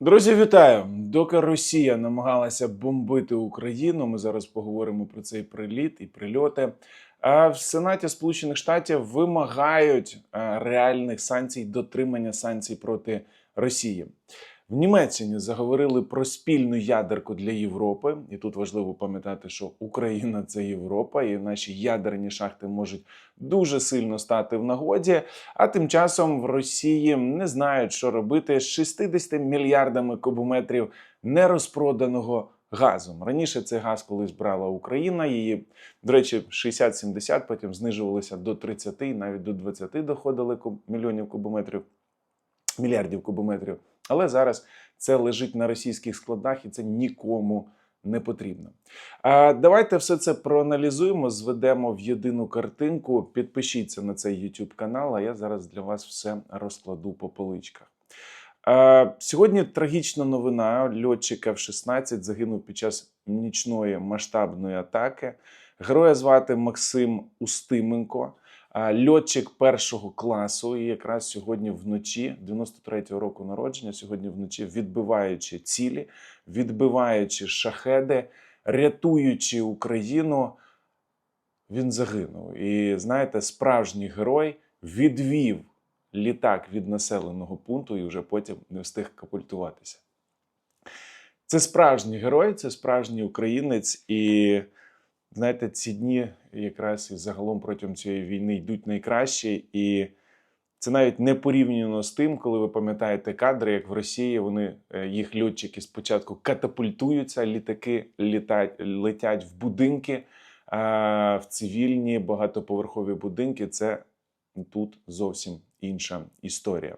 Друзі, вітаю! Доки Росія намагалася бомбити Україну, ми зараз поговоримо про цей приліт і прильоти. А в Сенаті Сполучених Штатів вимагають е, реальних санкцій, дотримання санкцій проти Росії. В Німеччині заговорили про спільну ядерку для Європи, і тут важливо пам'ятати, що Україна це Європа, і наші ядерні шахти можуть дуже сильно стати в нагоді. А тим часом в Росії не знають, що робити з 60 мільярдами кубометрів нерозпроданого газу. Раніше цей газ колись брала Україна. Її, до речі, 60-70, потім знижувалися до 30, навіть до 20 доходили мільйонів кубометрів, мільярдів кубометрів. Але зараз це лежить на російських складах, і це нікому не потрібно. А давайте все це проаналізуємо, зведемо в єдину картинку. Підпишіться на цей YouTube канал, а я зараз для вас все розкладу по поличках. Сьогодні трагічна новина. Льотчик F-16 загинув під час нічної масштабної атаки. Героя звати Максим Устименко. Льотчик першого класу, і якраз сьогодні вночі, 93-го року народження, сьогодні вночі, відбиваючи цілі, відбиваючи шахеди, рятуючи Україну, він загинув. І знаєте, справжній герой відвів літак від населеного пункту і вже потім не встиг капультуватися. Це справжній герой, це справжній українець, і знаєте, ці дні якраз і загалом протягом цієї війни йдуть найкращі, і це навіть не порівняно з тим, коли ви пам'ятаєте кадри, як в Росії вони е, їх льотчики спочатку катапультуються, літаки літать, летять в будинки, а в цивільні багатоповерхові будинки. Це тут зовсім інша історія.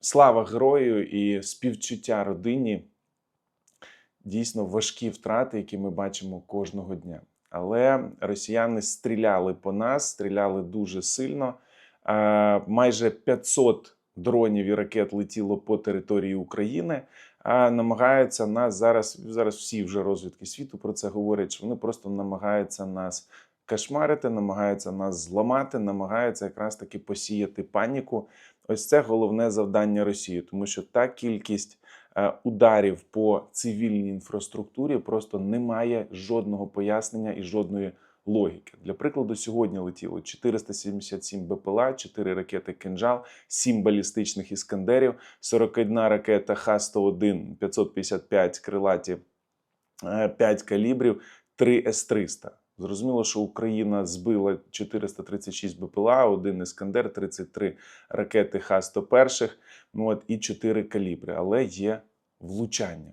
Слава герою і співчуття родині дійсно важкі втрати, які ми бачимо кожного дня. Але росіяни стріляли по нас, стріляли дуже сильно. Майже 500 дронів і ракет летіло по території України. А намагаються нас зараз. Зараз всі вже розвідки світу про це говорять. Що вони просто намагаються нас кошмарити, намагаються нас зламати, намагаються якраз таки посіяти паніку. Ось це головне завдання Росії, тому що та кількість ударів по цивільній інфраструктурі просто немає жодного пояснення і жодної логіки. Для прикладу, сьогодні летіло 477 БПЛА, 4 ракети «Кинжал», 7 балістичних іскандерів, 41 ракета Х-101, 555 крилаті, 5 калібрів, 3 С-300. Зрозуміло, що Україна збила 436 БПЛА, один Іскандер, 33 ракети Х-101 ну от, і 4 калібри, але є влучання.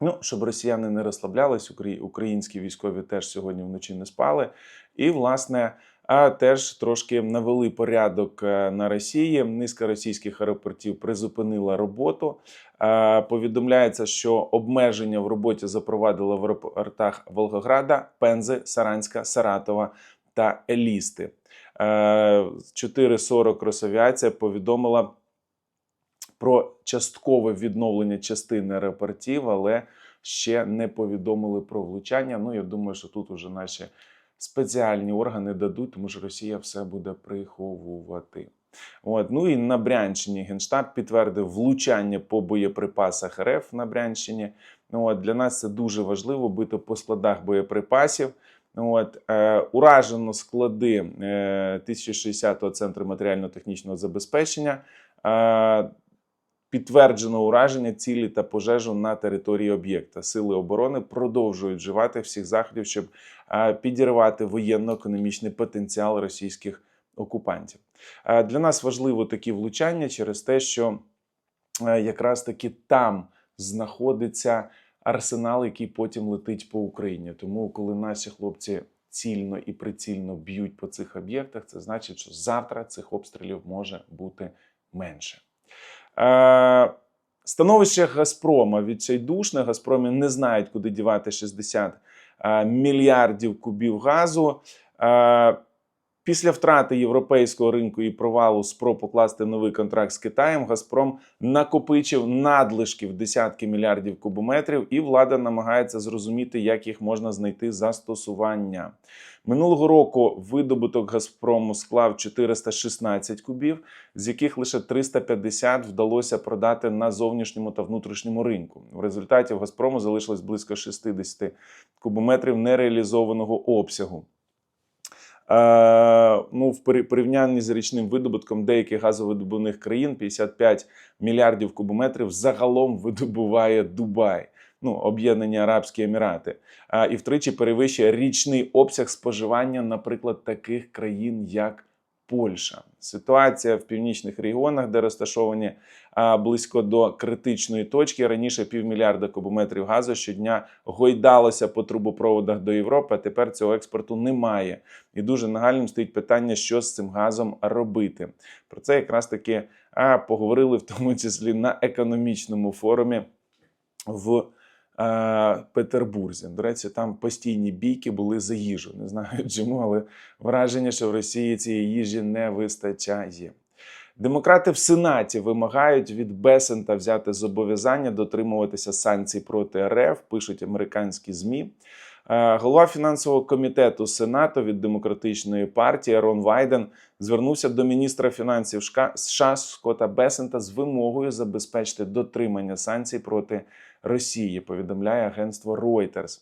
Ну, щоб росіяни не розслаблялись, українські військові теж сьогодні вночі не спали. І, власне, а теж трошки навели порядок е, на Росії. Низка російських аеропортів призупинила роботу. Е, Повідомляється, що обмеження в роботі запровадили в аеропортах Волгограда, Пензи, Саранська, Саратова та Елісти. Е, 4.40 Росавіація повідомила про часткове відновлення частини аеропортів, але ще не повідомили про влучання. Ну, я думаю, що тут уже наші спеціальні органи дадуть, тому що Росія все буде приховувати. От. Ну і на Брянщині Генштаб підтвердив влучання по боєприпасах РФ на Брянщині. От. Для нас це дуже важливо бити по складах боєприпасів. От, е, уражено склади е, 1060-го центру матеріально-технічного забезпечення. Е, підтверджено ураження цілі та пожежу на території об'єкта. Сили оборони продовжують вживати всіх заходів, щоб підірвати воєнно-економічний потенціал російських окупантів. Для нас важливо такі влучання через те, що якраз таки там знаходиться арсенал, який потім летить по Україні. Тому, коли наші хлопці цільно і прицільно б'ють по цих об'єктах, це значить, що завтра цих обстрілів може бути менше. Е, Становище Газпрома відчайдушне. Газпромі не знають, куди дівати 60 е, мільярдів кубів газу. Після втрати європейського ринку і провалу спроб покласти новий контракт з Китаєм, Газпром накопичив надлишки в десятки мільярдів кубометрів, і влада намагається зрозуміти, як їх можна знайти застосування. Минулого року видобуток Газпрому склав 416 кубів, з яких лише 350 вдалося продати на зовнішньому та внутрішньому ринку. В результаті в Газпрому залишилось близько 60 кубометрів нереалізованого обсягу. Е, ну, в порівнянні з річним видобутком деяких газовидобувних країн 55 мільярдів кубометрів загалом видобуває Дубай, ну, Об'єднані Арабські Емірати, а, і втричі перевищує річний обсяг споживання, наприклад, таких країн, як Польща. Ситуація в північних регіонах, де розташовані близько до критичної точки. Раніше півмільярда кубометрів газу щодня гойдалося по трубопроводах до Європи. А тепер цього експорту немає. І дуже нагальним стоїть питання, що з цим газом робити. Про це якраз таки поговорили в тому числі на економічному форумі в Петербурзі. До речі, там постійні бійки були за їжу. Не знаю чому, але враження, що в Росії цієї їжі не вистачає. Демократи в Сенаті вимагають від Бесента взяти зобов'язання дотримуватися санкцій проти РФ, пишуть американські ЗМІ. Е, Голова фінансового комітету Сенату від демократичної партії Рон Вайден звернувся до міністра фінансів США Скотта Бесента з вимогою забезпечити дотримання санкцій проти Росії. Повідомляє агентство Reuters.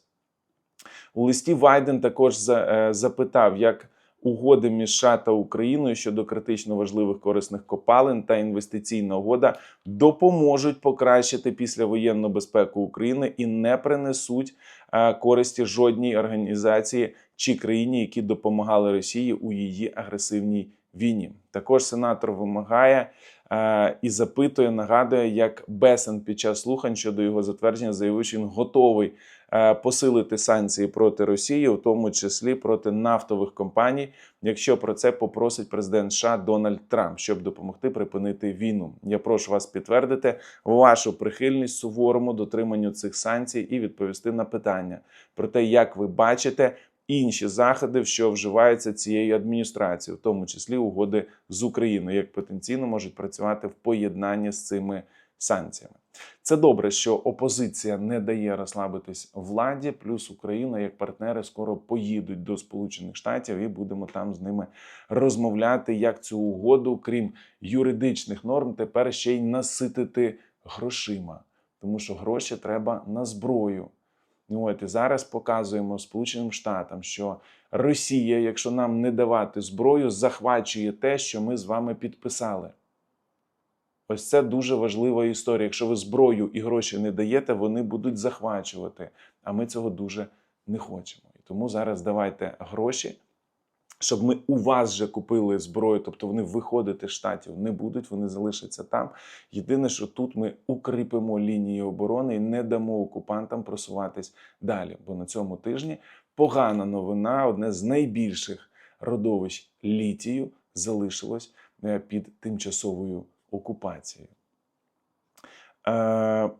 У листі Вайден також е, запитав, як угоди між США та Україною щодо критично важливих корисних копалин та інвестиційна угода допоможуть покращити післявоєнну безпеку України і не принесуть е, користі жодній організації чи країні, які допомагали Росії у її агресивній війні. Також сенатор вимагає е, і запитує, нагадує, як Бесен під час слухань щодо його затвердження заявив, що він готовий е, посилити санкції проти Росії, у тому числі проти нафтових компаній, якщо про це попросить президент США Дональд Трамп, щоб допомогти припинити війну. Я прошу вас підтвердити вашу прихильність суворому дотриманню цих санкцій і відповісти на питання про те, як ви бачите. Інші заходи, що вживаються цією адміністрацією, в тому числі угоди з Україною, як потенційно можуть працювати в поєднанні з цими санкціями. Це добре, що опозиція не дає розслабитись владі, плюс Україна як партнери скоро поїдуть до Сполучених Штатів і будемо там з ними розмовляти, як цю угоду, крім юридичних норм, тепер ще й наситити грошима, тому що гроші треба на зброю. Ну, от і зараз показуємо Сполученим Штатам, що Росія, якщо нам не давати зброю, захвачує те, що ми з вами підписали. Ось це дуже важлива історія. Якщо ви зброю і гроші не даєте, вони будуть захвачувати. А ми цього дуже не хочемо. І тому зараз давайте гроші, щоб ми у вас вже купили зброю, тобто вони виходити з штатів не будуть, вони залишаться там. Єдине, що тут ми укріпимо лінії оборони і не дамо окупантам просуватись далі. Бо на цьому тижні погана новина, одне з найбільших родовищ літію залишилось е, під тимчасовою окупацією. Е,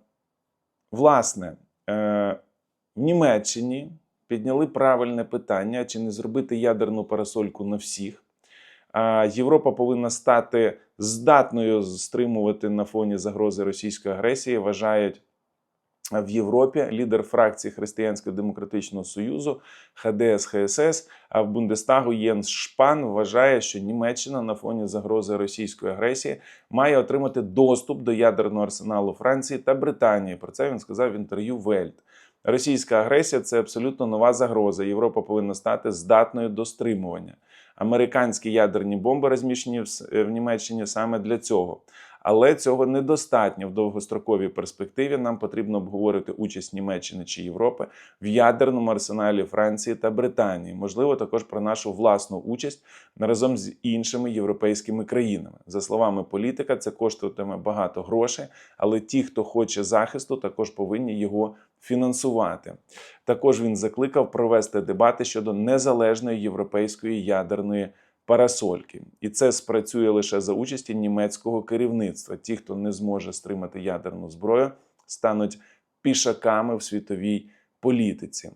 власне, е, в Німеччині підняли правильне питання, чи не зробити ядерну парасольку на всіх. Європа повинна стати здатною стримувати на фоні загрози російської агресії, вважають в Європі лідер фракції Християнсько-демократичного союзу ХДС ХСС, а в Бундестагу Єнс Шпан вважає, що Німеччина на фоні загрози російської агресії має отримати доступ до ядерного арсеналу Франції та Британії. Про це він сказав в інтерв'ю Вельт. Російська агресія це абсолютно нова загроза. Європа повинна стати здатною до стримування. Американські ядерні бомби розміщені в Німеччині саме для цього. Але цього недостатньо в довгостроковій перспективі. Нам потрібно обговорити участь Німеччини чи Європи в ядерному арсеналі Франції та Британії. Можливо, також про нашу власну участь разом з іншими європейськими країнами. За словами політика, це коштуватиме багато грошей, але ті, хто хоче захисту, також повинні його фінансувати. Також він закликав провести дебати щодо незалежної європейської ядерної парасольки, і це спрацює лише за участі німецького керівництва. Ті, хто не зможе стримати ядерну зброю, стануть пішаками в світовій політиці.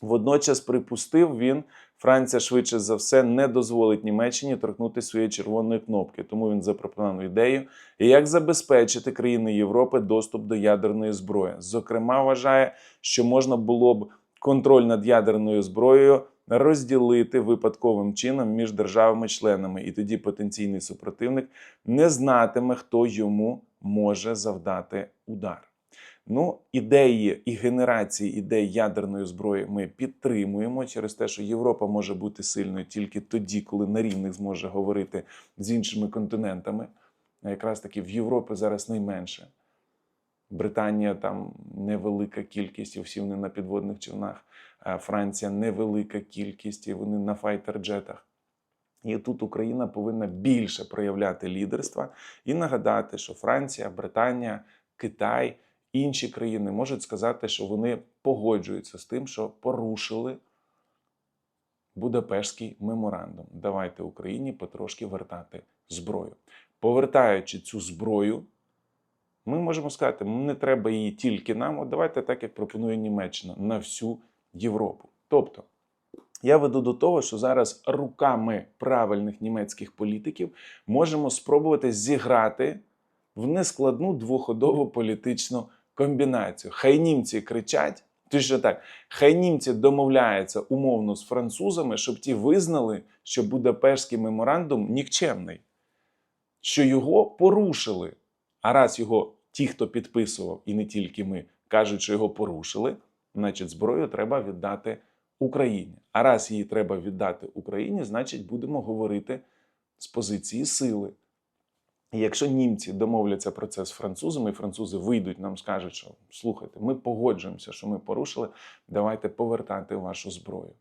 Водночас припустив він, Франція швидше за все не дозволить Німеччині торкнути своєї червоної кнопки. Тому він запропонував ідею, як забезпечити країни Європи доступ до ядерної зброї. Зокрема, вважає, що можна було б контроль над ядерною зброєю розділити випадковим чином між державами-членами, і тоді потенційний супротивник не знатиме, хто йому може завдати удар. Ну, ідеї і генерації ідей ядерної зброї ми підтримуємо через те, що Європа може бути сильною тільки тоді, коли на рівних зможе говорити з іншими континентами. Якраз таки в Європі зараз найменше. Британія там невелика кількість, і всі вони на підводних човнах. Франція невелика кількість, і вони на файтер-джетах. І тут Україна повинна більше проявляти лідерства і нагадати, що Франція, Британія, Китай, інші країни можуть сказати, що вони погоджуються з тим, що порушили Будапештський меморандум. Давайте Україні потрошки вертати зброю. Повертаючи цю зброю, ми можемо сказати, не треба її тільки нам, от давайте так, як пропонує Німеччина, на всю Європу. Тобто, я веду до того, що зараз руками правильних німецьких політиків можемо спробувати зіграти в нескладну двоходову політичну комбінацію. Хай німці кричать, точно так, хай німці домовляються умовно з французами, щоб ті визнали, що Будапештський меморандум нікчемний, що його порушили. А раз його ті, хто підписував, і не тільки ми, кажуть, що його порушили, значить зброю треба віддати Україні. А раз її треба віддати Україні, значить будемо говорити з позиції сили. І якщо німці домовляться про це з французами, і французи вийдуть, нам скажуть, що слухайте, ми погоджуємося, що ми порушили, давайте повертати вашу зброю.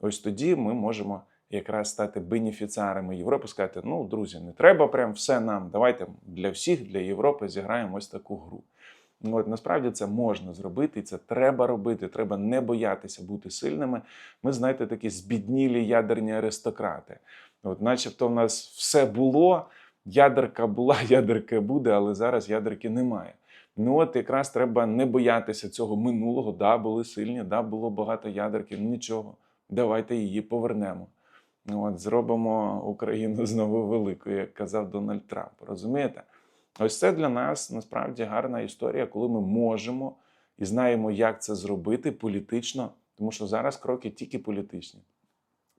Ось тоді ми можемо якраз стати бенефіціарами Європи, сказати: ну, друзі, не треба прям все нам. Давайте для всіх, для Європи зіграємо ось таку гру. Ну, От насправді це можна зробити, і це треба робити. Треба не боятися бути сильними. Ми, знаєте, такі збіднілі ядерні аристократи. От, начебто, в нас все було, ядерка була, ядерка буде, але зараз ядерки немає. Ну от якраз треба не боятися цього минулого. Да, були сильні, да, було багато ядерків. Нічого, давайте її повернемо. От зробимо Україну знову великою, як казав Дональд Трамп. Розумієте? Ось це для нас насправді гарна історія, коли ми можемо і знаємо, як це зробити політично, тому що зараз кроки тільки політичні.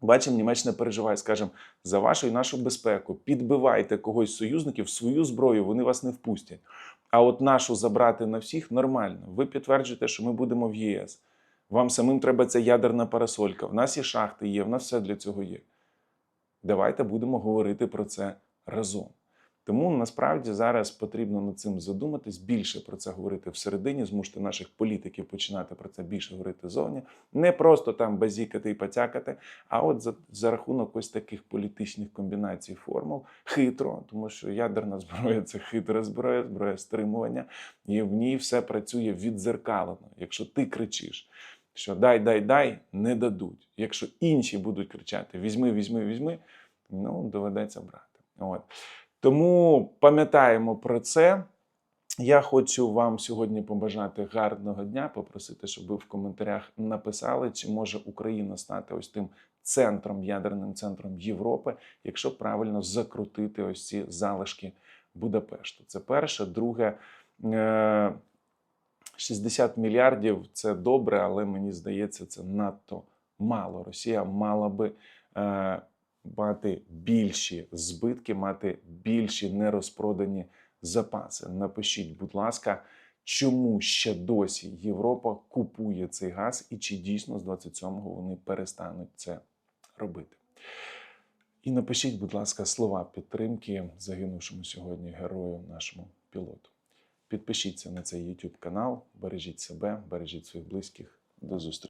Бачимо, Німеччина переживає, скажемо, за вашу і нашу безпеку. Підбивайте когось союзників свою зброю, вони вас не впустять. А от нашу забрати на всіх нормально. Ви підтверджуєте, що ми будемо в ЄС. Вам самим треба ця ядерна парасолька. В нас і шахти є, в нас все для цього є. Давайте будемо говорити про це разом. Тому насправді зараз потрібно над цим задуматись, більше про це говорити всередині, змусити наших політиків починати про це більше говорити зовні. Не просто там базікати і потякати, а от за, за рахунок ось таких політичних комбінацій формул хитро, тому що ядерна зброя це хитра зброя, зброя стримування, і в ній все працює віддзеркалено. Якщо ти кричиш, що дай, дай, дай, не дадуть. Якщо інші будуть кричати Візьми, візьми, візьми, ну доведеться брати. От. Тому пам'ятаємо про це. Я хочу вам сьогодні побажати гарного дня, попросити, щоб ви в коментарях написали, чи може Україна стати ось тим центром, ядерним центром Європи, якщо правильно закрутити ось ці залишки Будапешту. Це перше. Друге, е, 60 мільярдів це добре, але мені здається, це надто мало. Росія мала би. е, мати більші збитки, мати більші нерозпродані запаси. Напишіть, будь ласка, чому ще досі Європа купує цей газ, і чи дійсно з 27-го вони перестануть це робити? І напишіть, будь ласка, слова підтримки загинувшому сьогодні герою, нашому пілоту. Підпишіться на цей YouTube канал, бережіть себе, бережіть своїх близьких. До зустрічі.